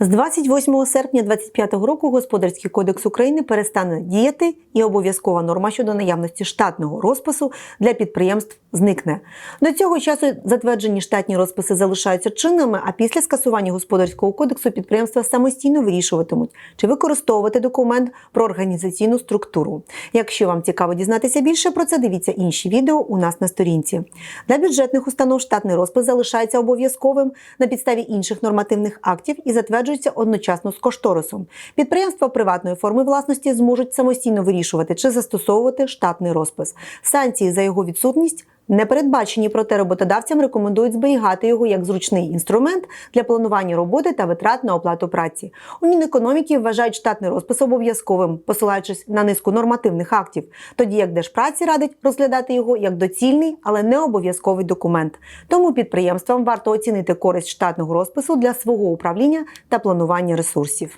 З 28 серпня 2025 року Господарський кодекс України перестане діяти, і обов'язкова норма щодо наявності штатного розпису для підприємств зникне. До цього часу затверджені штатні розписи залишаються чинними, а після скасування господарського кодексу підприємства самостійно вирішуватимуть, чи використовувати документ про організаційну структуру. Якщо вам цікаво дізнатися більше про це, дивіться інші відео у нас на сторінці. Для бюджетних установ штатний розпис залишається обов'язковим на підставі інших нормативних актів і затверджується одночасно з кошторисом. Підприємства приватної форми власності зможуть самостійно вирішувати чи застосовувати штатний розпис. Санкції за його відсутність не передбачені, проте роботодавцям рекомендують зберігати його як зручний інструмент для планування роботи та витрат на оплату праці. У Мінекономіки вважають штатний розпис обов'язковим, посилаючись на низку нормативних актів, тоді як Держпраці радить розглядати його як доцільний, але не обов'язковий документ. Тому підприємствам варто оцінити користь штатного розпису для свого управління та планування ресурсів.